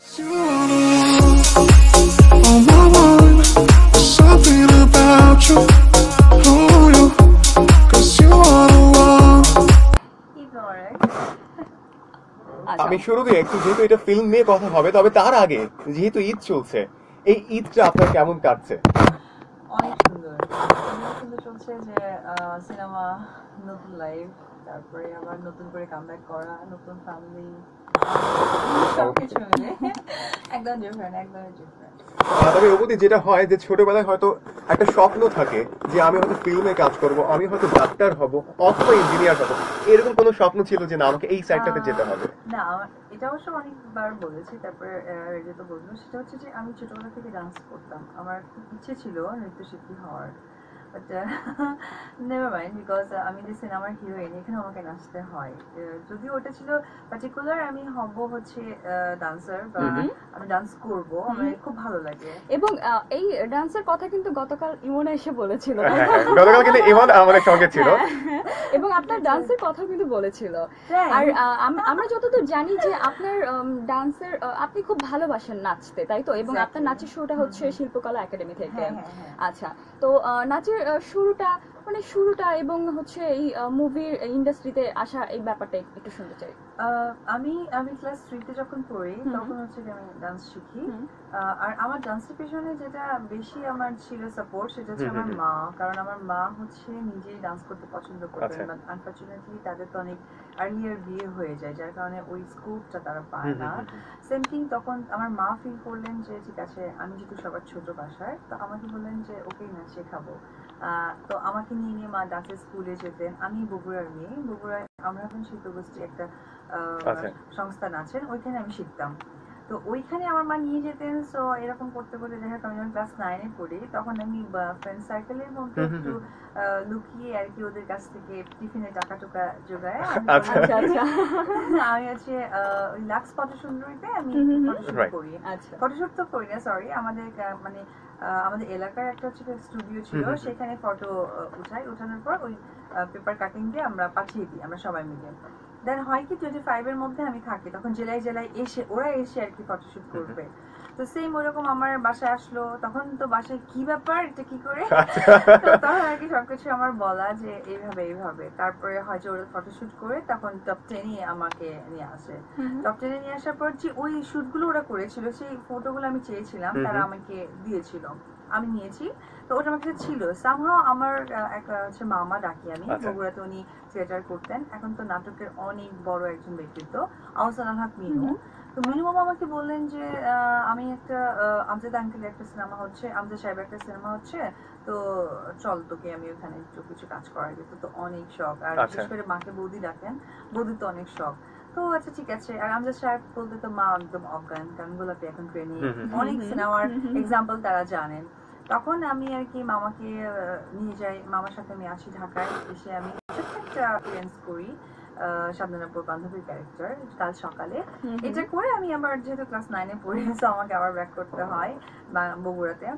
আমি শুরুতে একটু যেহেতু এটা ফিল্ম নিয়ে কথা হবে তবে তার আগে যেহেতু ঈদ চলছে এই ঈদটা আপনার কেমন কাটছে? অনেক সুন্দর। অনেক সুন্দর চলছে যে সিনেমা নতুন লাইফ তারপরে আবার নতুন করে কামব্যাক করা নতুন ফ্যামিলি একদম ডিফারেন্ট তবে অবধি যেটা হয় যে ছোটবেলায় হয়তো একটা স্বপ্ন থাকে যে আমি হয়তো ফিল্মে কাজ করব, আমি হয়তো ডাক্তার হব, অথবা ইঞ্জিনিয়ার হব। এরকম কোনো স্বপ্ন ছিল যে না, আমাকে এই সাইডটাতে যেতে হবে? না, এটা অবশ্য অনেকবার বলেছি। তারপরে রেডিও তো বলব সেটা হচ্ছে যে আমি ছোটবেলা থেকে ডান্স করতাম। আমার খুব ইচ্ছে ছিল নৃত্যশিল্পী হওয়ার। বাট নেভার মাইন্ড বিকজ আমি যে সিনেমার হিরোইন এখানে আমাকে নাচতে হয়। আহ, যদিও ওটা ছিল পার্টিকুলার আমি হব হচ্ছে ডান্সার বা হুম হুম। আমি ডান্স করব আমার খুব ভালো লাগে। এবং আহ, এই ডান্সের কথা কিন্তু গতকাল ইমনা এসে বলেছিল। তাই হ্যাঁ? হ্যাঁ। গতকাল কিন্তু ইমন আমাদের সঙ্গে ছিল। এবং আপনার ডান্সের কথা কিন্তু বলেছিল। আর আহ, আমরা যতদূর জানি যে আপনার ডান্সের আপনি খুব ভালোবাসেন নাচতে তাই তো? এবং আপনার. নাচের শুরুটা হচ্ছে শিল্পকলা একাডেমি থেকে। আচ্ছা। তো নাচের শুরুটা মানে শুরুটা এবং হচ্ছে এই মুভির ইন্ডাস্ট্রিতে আসা এই ব্যাপারটা একটু শুনতে চাই। আহ, আমি আমি ক্লাস থ্রিতে যখন পড়ি তখন হচ্ছে আমি ডান্স শিখি। আর আমার ডান্সের পেছনে যেটা বেশি আমার ছিল সাপোর্ট সেটা হচ্ছে আমার মা। কারণ আমার মা হচ্ছে নিজেই ডান্স করতে পছন্দ করতেন আচ্ছা। বাট আনফর্চুনেটলি তাদের তো অনেক আর্লিয়ার বিয়ে হয়ে যায় যার কারণে ওই স্কোপটা তারা পায় না। সেম থিং তখন আমার মা ফিল করলেন যে ঠিক আছে আমি যেহেতু সবার ছোট বাসায় তো আমাকে বললেন যে ওকেই না শেখাবো। তো আমাকে নিয়ে নিয়ে মা ডান্সের স্কুলে যেতেন আমি বগুড়ার মেয়ে। বগুড়ায় আমরা এখন শিল্পগোষ্ঠী একটা আচ্ছা। সংস্থান আছেন। ওইখানে আমি শিখতাম। তো ওইখানে আমার মা নিয়ে যেতেন। সো এরকম করতে করতে দেখা আমি যখন ক্লাস নাইনে পড়ি তখন আমি ফ্রেন্ড সার্কেলের মধ্যে একটু লুকিয়ে আর কি ওদের কাছ থেকে টিফিনে টাকা টুকা জোগায়। আমি আচ্ছা। আচ্ছা হচ্ছে আহ, ওই লাক্স ফটো সুন্দরীতে আমি। ফটোশুট করি। আচ্ছা। ফটোশুট তো করি না সরি আমাদের মানে আমাদের এলাকার একটা হচ্ছে স্টুডিও ছিল। সেখানে ফটো উঠাই উঠানোর পর ওই পেপার কাটিং দিয়ে আমরা পাঠিয়ে দিই আমরা সবাই মিলে। দেন হয় কি টোয়েন্টি ফাইভ এর মধ্যে আমি থাকি তখন জেলায় জেলায় এসে ওরা এসে আর কি ফটোশুট করবে। তো সেম ওরকম আমার বাসায় আসলো। তখন তো বাসায় কি ব্যাপার? এটা কি করে? তখন আর কি সবকিছু আমার বলা যে এইভাবে এইভাবে। তারপরে হয় যে ওরা ফটোশুট করে তখন টপ টেনে আমাকে নিয়ে আসে। টপ টেনে নিয়ে আসার পর যে ওই শুটগুলো ওরা করেছিল সেই ফটোগুলো আমি চেয়েছিলাম তারা আমাকে দিয়েছিল। আমি নিয়েছি। তো ওটা আমার কাছে ছিল। সামহাও আমার এক হচ্ছে মামা ডাকি আমি আচ্ছা। বগুড়াতে উনি থিয়েটার করতেন। এখন তো নাটকের অনেক বড় একজন ব্যক্তিত্ব আহসান হক মিনু। তো মিনু মামা আমাকে বললেন যে আমি একটা আমজাদ আঙ্কেল একটা সিনেমা হচ্ছে আমজাদ সাহেব একটা সিনেমা হচ্ছে তো চল তোকে আমি ওখানে একটু কিছু কাজ করাই দিত তো অনেক শখ। আর আচ্ছা। বিশেষ করে মাকে বৌদি ডাকেন বৌদি তো অনেক শখ। তো আচ্ছা ঠিক আছে। আর আমজাদ সাহেব বলতে তো মা একদম অজ্ঞান কারণ গোলাপি এখন ট্রেনে। অনেক। সিনেমার। এক্সাম্পল তারা জানেন। তখন আমি আর কি মামাকে আহ, নিয়ে যাই। মামার সাথে আমি আসি ঢাকায়। এসে আমি একটা করি। সাবধানাপুর বান্ধবীর ক্যারেক্টার কাল সকালে। এটা করে আমি আবার যেহেতু ক্লাস নাইনে পড়ি তো আমাকে আবার ব্যাক করতে হয় বগুড়াতে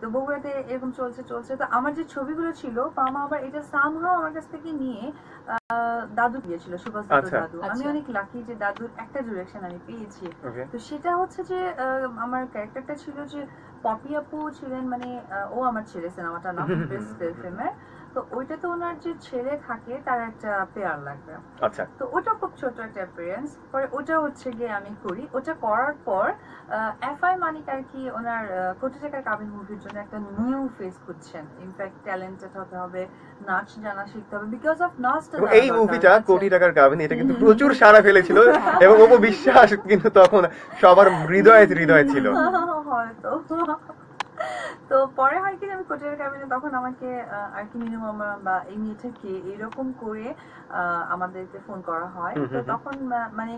তো বগুড়াতে এরকম চলছে চলছে তো আমার যে ছবিগুলো ছিল মামা আবার এটা সামহাও আমার কাছ থেকে নিয়ে আহ, দাদু দিয়েছিল সুভাষ দাদু আচ্ছা। দাদু আমি আচ্ছা। অনেক লাকি যে দাদুর একটা ডিরেকশন আমি পেয়েছি তো সেটা হচ্ছে যে আহ, আমার ক্যারেক্টারটা ছিল যে পপি আপু ছিলেন মানে আহ, ও আমার ছেলে সিনেমাটা নাম বেস্ট ফিল্মের তো ওইটাতে ওনার যে ছেলে থাকে তার একটা পেয়ার লাগবে। আচ্ছা। তো ওটা খুব ছোট একটা অ্যাপিয়ারেন্স পরে ওটা হচ্ছে গিয়ে আমি করি। ওটা করার পর এফ আই মানিক আর কি ওনার কোটি টাকার কাবিন মুভির জন্য একটা নিউ ফেস খুঁজছেন। ইনফ্যাক্ট ট্যালেন্টেড হতে হবে নাচ জানা শিখতে হবে। বিকজ অফ নাচটা এই মুভিটা। কোটি টাকার কাবিন। এটা কিন্তু প্রচুর সাড়া ফেলেছিল এবং অপু বিশ্বাস কিন্তু তখন সবার হৃদয়ে হৃদয়ে ছিল। হয়তো। তো পরে হয় কি আমি কোচের ক্যাবিনে তখন আমাকে আর কি মিনু মামা বা এই মেয়েটাকে এরকম করে আহ, আমাদেরকে ফোন করা হয় তো। তখন মানে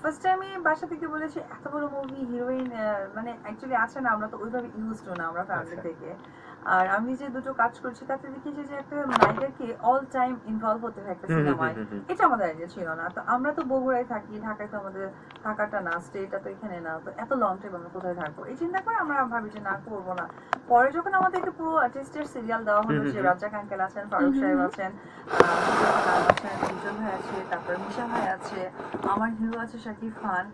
ফার্স্ট টাইমে বাসা থেকে বলেছি এত বড় মুভি হিরোইন মানে অ্যাকচুয়ালি আছে না আমরা তো ওইভাবে ইউজ না আমরা ফ্যামিলি আচ্ছা। থেকে আর আমি যে দুটো কাজ করছি তাতে দেখেছি যে একটা নায়িকাকে অল টাইম ইনভলভ হতে হয় একটা সিনেমায়। এটা আমাদের আইডিয়া ছিল না। তো আমরা তো বগুড়ায় থাকি ঢাকায় তো আমাদের থাকাটা না স্টেটা তো এখানে না। তো এত লং টাইম আমরা কোথায় থাকব? এই চিন্তা করে আমরা ভাবি যে না করব না। পরে যখন আমাদেরকে পুরো আর্টিস্টের সিরিয়াল দেওয়া হলো যে হুম। রাজ্জাক আঙ্কেল আছেন ফারুক সাহেব আছেন আছেন ভাই আছে তারপর মিশা ভাই আছে আমার হিরো আছে শাকিব খান।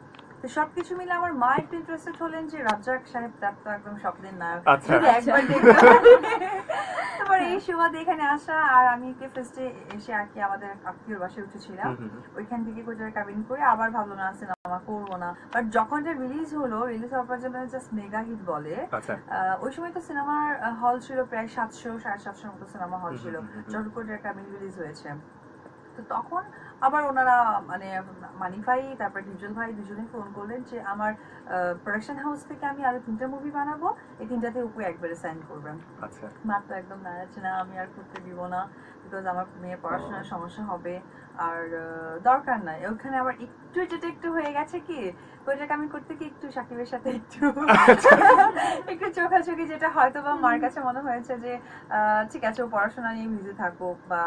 তো সবকিছু মিলে আমার মা একটু ইন্টারেস্টেড হলেন যে রাজ্জাক সাহেব তার তো একদম স্বপ্নের নায়ক। আচ্ছা। একবার তারপর এই সুবাদে এখানে আসা আর আমি কে ফার্স্টে এসে আর কি আমাদের আত্মীয় বাসায় উঠেছিলাম। ওইখান থেকে কোচার কাবিন করে আবার ভাবলো না সিনেমা করব না। বাট যখন যে রিলিজ হলো রিলিজ হওয়ার পর যে জাস্ট মেগা হিট বলে আচ্ছা। আহ, ওই সময় তো সিনেমার হল ছিল প্রায় সাতশো সাড়ে সাতশোর মতো সিনেমা হল ছিল। কোচার কাবিন রিলিজ হয়েছে। তো তখন আবার ওনারা মানে মানি ভাই তারপর ডিজল ভাই দুজনে ফোন করলেন যে আমার প্রোডাকশন হাউস থেকে আমি আরও তিনটা মুভি বানাবো। এই তিনটাতে উপরে একবারে সাইন করবেন। আচ্ছা। মার তো একদম দাঁড়াচ্ছে না আমি আর করতে দিব না বিকজ আমার মেয়ে পড়াশোনার সমস্যা হবে। আর আহ, দরকার নাই। ওখানে আবার একটু যেটা একটু হয়ে গেছে কি ওইটাকে আমি করতে কি একটু সাকিবের সাথে একটু একটু চোখাচোখি যেটা হয়তো বা মার কাছে মনে হয়েছে যে আহ, ঠিক আছে ও পড়াশোনা নিয়ে বিজি থাকুক বা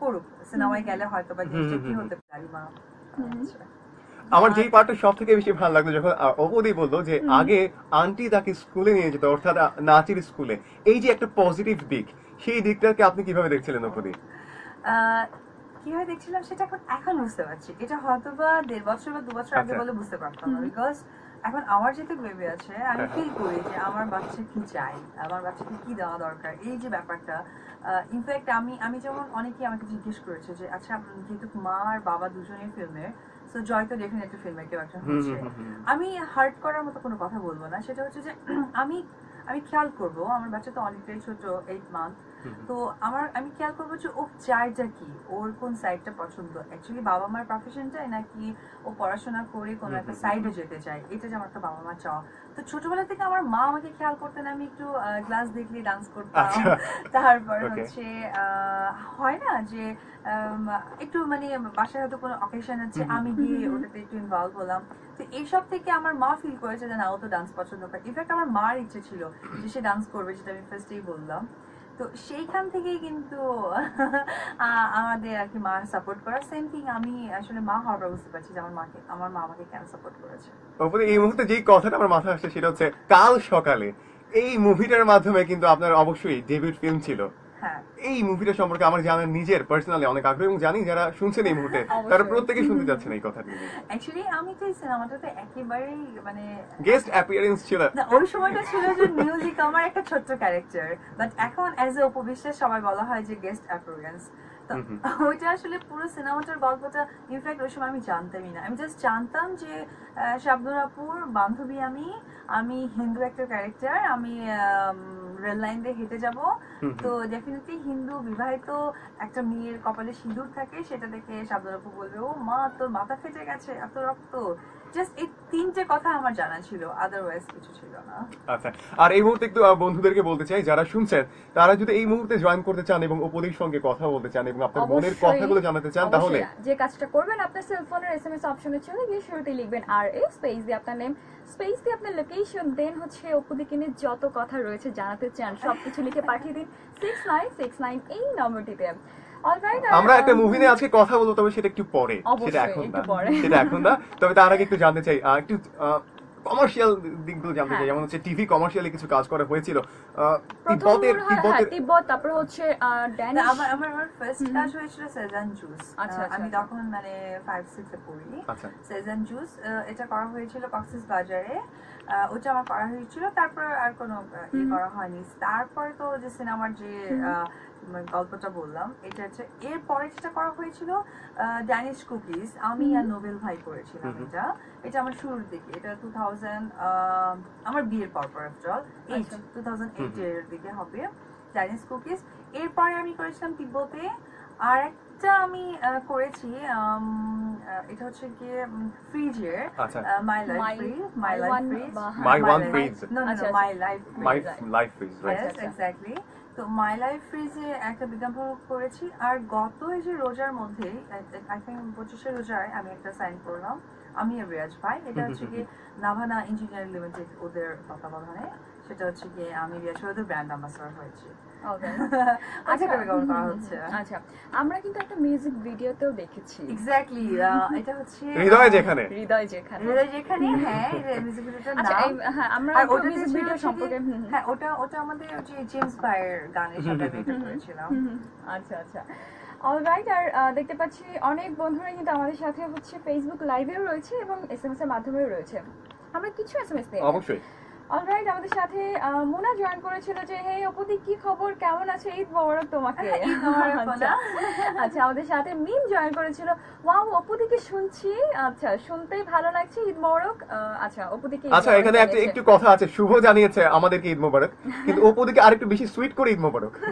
করুক। সিনেমায় গেলে হয়তো বা জিনিসটা কি হতে পারি মা আচ্ছা। আমার যেই পার্টটা সব থেকে বেশি ভালো লাগল যখন অপদি বলল যে আগে আন্টি তাকে স্কুলে নিয়ে যেত অর্থাৎ নাচের স্কুলে। এই যে একটা পজিটিভ দিক সেই দিকটাকে আপনি কীভাবে দেখছিলেন অপদি? আহ, কীভাবে দেখছিলাম সেটা এখন এখন বুঝতে পারছি এটা হয়তো বা দেড় বছর বা দু বছর আগে আচ্ছা। বলে বুঝতে পারতাম না বিকজ এখন আমার যেহেতু বেবি আছে আমি হ্যাঁ। ফিল করি যে আমার বাচ্চা কি চাই আমার বাচ্চাকে কি দেওয়া দরকার এই যে ব্যাপারটা ইনফ্যাক্ট আমি আমি যেমন অনেকেই আমাকে জিজ্ঞেস করেছে যে আচ্ছা যেহেতু মা আর বাবা দুজনের ফিল্মে তো জয় তো ডেফিনেটলি ফিল্মে কেউ একজন হচ্ছে। আমি হার্ট করার মতো কোনো কথা বলব না সেটা হচ্ছে যে আমি আমি খেয়াল করব আমার বাচ্চা তো অনেকটাই ছোট এইট মান্থ তো আমার আমি খেয়াল করব যে ও চাইটা কি? ওর কোন সাইডটা পছন্দ? অ্যাকচুয়ালি বাবা মার প্রফেশনটাই নাকি ও পড়াশোনা করে কোনো একটা সাইডে যেতে চায়। এটা যে আমার একটা বাবা মা চাওয়া। তো ছোটবেলা থেকে আমার মা আমাকে খেয়াল করতেন আমি একটু ক্লাস দেখলে ডান্স করতাম। আচ্ছা। তারপর হচ্ছে হয় না যে একটু মানে বাসায় হয়তো কোনো অকেশন আছে আমি গিয়ে ওটাতে একটু ইনভলভ হলাম। তো এইসব থেকে আমার মা ফিল করেছে যে না ও তো ডান্স পছন্দ করে। ইনফ্যাক্ট আমার মার ইচ্ছে ছিল যে সে ডান্স করবে যেটা আমি ফার্স্টেই বললাম। তো সেইখান থেকেই কিন্তু আমাদের আর কি মা সাপোর্ট করা। সেম থিং আমি আসলে মা হওয়ার বুঝতে পারছি যে আমার মাকে, আমার মা আমাকে কেন সাপোর্ট করেছে? তারপরে এই মুহূর্তে যেই কথাটা আমার মাথায় আসছে সেটা হচ্ছে, কাল সকালে এই মুভিটার মাধ্যমে কিন্তু আপনার অবশ্যই ডেবিউট ফিল্ম ছিল। এই মুভিটা সম্পর্কে আমার নিজের পার্সোনালি অনেক আগ্রহ এবং জানি যারা শুনছেন এই মুহূর্তে তারা প্রত্যেকে শুনতে যাচ্ছেন এই কথাটি। অ্যাকচুয়ালি আমি তো এই সিনেমাটাতে একেবারেই মানে গেস্ট অ্যাপিয়ারেন্স ছিল। না ওই সময়টা ছিল যে মিউজিক আমার একটা ছোট্ট ক্যারেক্টার বাট এখন অ্যাজ এ উপবিশ্বাস সবাই বলা হয় যে গেস্ট অ্যাপিয়ারেন্স। ওইটা আসলে পুরো সিনেমাটার গল্পটা ইনফ্যাক্ট ওই সময় আমি জানতামই না। আমি জাস্ট জানতাম যে আহ, শাবনুরাপুর বান্ধবী আমি আমি হিন্দু একটা ক্যারেক্টার আমি রেল লাইন দিয়ে হেঁটে যাব। তো ডেফিনেটলি হিন্দু বিবাহিত একটা মেয়ের কপালে সিঁদুর থাকে সেটা দেখে শাবনুরাপুর বলবে ও মা তোর মাথা ফেটে গেছে এত রক্ত। জাস্ট এই তিনটে কথা আমার জানা ছিল আদারওয়াইজ কিছু ছিল না। আচ্ছা আর এই মুহূর্তে একটু আহ, বন্ধুদেরকে বলতে চাই যারা শুনছেন তারা যদি এই মুহূর্তে জয়েন করতে চান এবং উপদির সঙ্গে কথা বলতে চান এবং আপনার মনের অবশ্যই, কথাগুলো জানাতে চান তাহলে অবশ্যই। যে কাজটা করবেন আপনার সেলফোনের এসএমএস অপশনে চলে গিয়ে শুরুতে লিখবেন আর এ স্পেস দিয়ে আপনার নেম স্পেস দিয়ে আপনার লোকেশন দেন হচ্ছে নিয়ে যত কথা রয়েছে জানাতে চান সবকিছু লিখে পাঠিয়ে দিন। সিক্স নাইন সিক্স নাইন এই নম্বরটিতে আমরা একটা মুভি নিয়ে আজকে কথা বলব তবে সেটা একটু পরে। সেটা এখন না। সেটা এখন না। তবে তার আগে একটু জানতে চাই একটু কমার্শিয়াল দিকগুলো জানতে চাই। হ্যাঁ। যেমন হচ্ছে টিভি কমার্শিয়ালি কিছু কাজ করা হয়েছিল। তিব্বতের হয় তিব্বতের তিব্বত তারপর হচ্ছে ড্যানিশ আমার আমার আমার ফার্স্ট কাজ হয়েছিল সেজান জুস আচ্ছা, আচ্ছা, আমি আচ্ছা। তখন মানে ফাইভ সিক্সে পড়ি। আচ্ছা। সেজান জুস এটা করা হয়েছিল কক্সিস বাজারে আহ, ওটা আমার করা হয়েছিল। তারপর আর কোনো ই করা হয়নি। তারপর তো যে সিনেমার যে আহ, গল্পটা বললাম এটা হচ্ছে এরপরে যেটা করা হয়েছিল ড্যানিশ কুকিজ আমি আর নোবেল ভাই করেছিলাম। এটা। এটা আমার শুরুর দিকে এটা টু থাউজেন্ড আমার বিয়ের পর পর আফটার এইট। টু থাউজেন্ড দিকে হবে চাইনিজ কুকিজ এরপরে আমি করেছিলাম তিব্বতে আর একটা আমি আহ, করেছি আহ, এটা হচ্ছে গিয়ে ফ্রিজের my life freeze my life freeze হ্যাঁ, One Freeze. No no my life my life is right exactly. তো মাই লাইফ ফ্রিজে একটা বিজ্ঞাপন করেছি আর গত এই যে রোজার মধ্যে আই থিঙ্ক পঁচিশে রোজায় আমি একটা সাইন করলাম আমি রিয়াজ ভাই এটা হচ্ছে কি নাভানা ইঞ্জিনিয়ারিং লিমিটেড ওদের তত্ত্বাবধানে। সেটা হচ্ছে কি আমি ব্র্যান্ড অ্যাম্বাসাডর হয়েছি। আচ্ছা আচ্ছা, করা হচ্ছে? আচ্ছা আমরা কিন্তু একটা মিউজিক ভিডিওতেও দেখেছি। এক্স্যাক্টলি এটা হচ্ছে হৃদয় যেখানে। হৃদয় যেখানে। হৃদয় যেখানে হ্যাঁ মিউজিক আচ্ছা হ্যাঁ আমরা ওটাতে মিউজিক ভিডিও সম্পর্কে গিয়ে- হ্যাঁ ওটা ওটা আমাদের যে জেমস বায়ের গানের সাথে। করেছিলাম। আচ্ছা আচ্ছা। অলরাইট আর আহ, দেখতে পাচ্ছি অনেক বন্ধুরা কিন্তু আমাদের সাথে হচ্ছে ফেসবুক লাইভেও রয়েছে এবং এসএমএস এর মাধ্যমেও রয়েছে। আমরা কিছু এসএমএস নিয়ে অবশ্যই। অলরাইট আমাদের সাথে মোনা জয়েন করেছিল যে হে অপুদি কি খবর? কেমন আছে? ঈদ মোবারক তোমাকে। মোনা। আচ্ছা। আচ্ছা আমাদের সাথে মিম জয়েন করেছিল। ওয়াও অপুদিকে শুনছি। আচ্ছা শুনতেই ভালো লাগছে ঈদ মোবারক। আচ্ছা অপুদিকে আচ্ছা এখানে একটা একটু কথা আছে। শুভ জানিয়েছে আমাদেরকে ঈদ মোবারক। কিন্তু ওপোদিকে আরেকটু বেশি সুইট করে ঈদ মোবারক.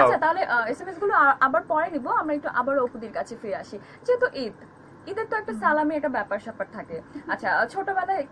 আচ্ছা তাহলে এসএমএসগুলো আবার পরে নিব। আমরা একটু আবার অপুদির কাছে ফিরে আসি। যেহেতু ঈদ ঈদের তো একটা সালামি একটা ব্যাপার স্যাপার থাকে। আচ্ছা ছোটবেলায়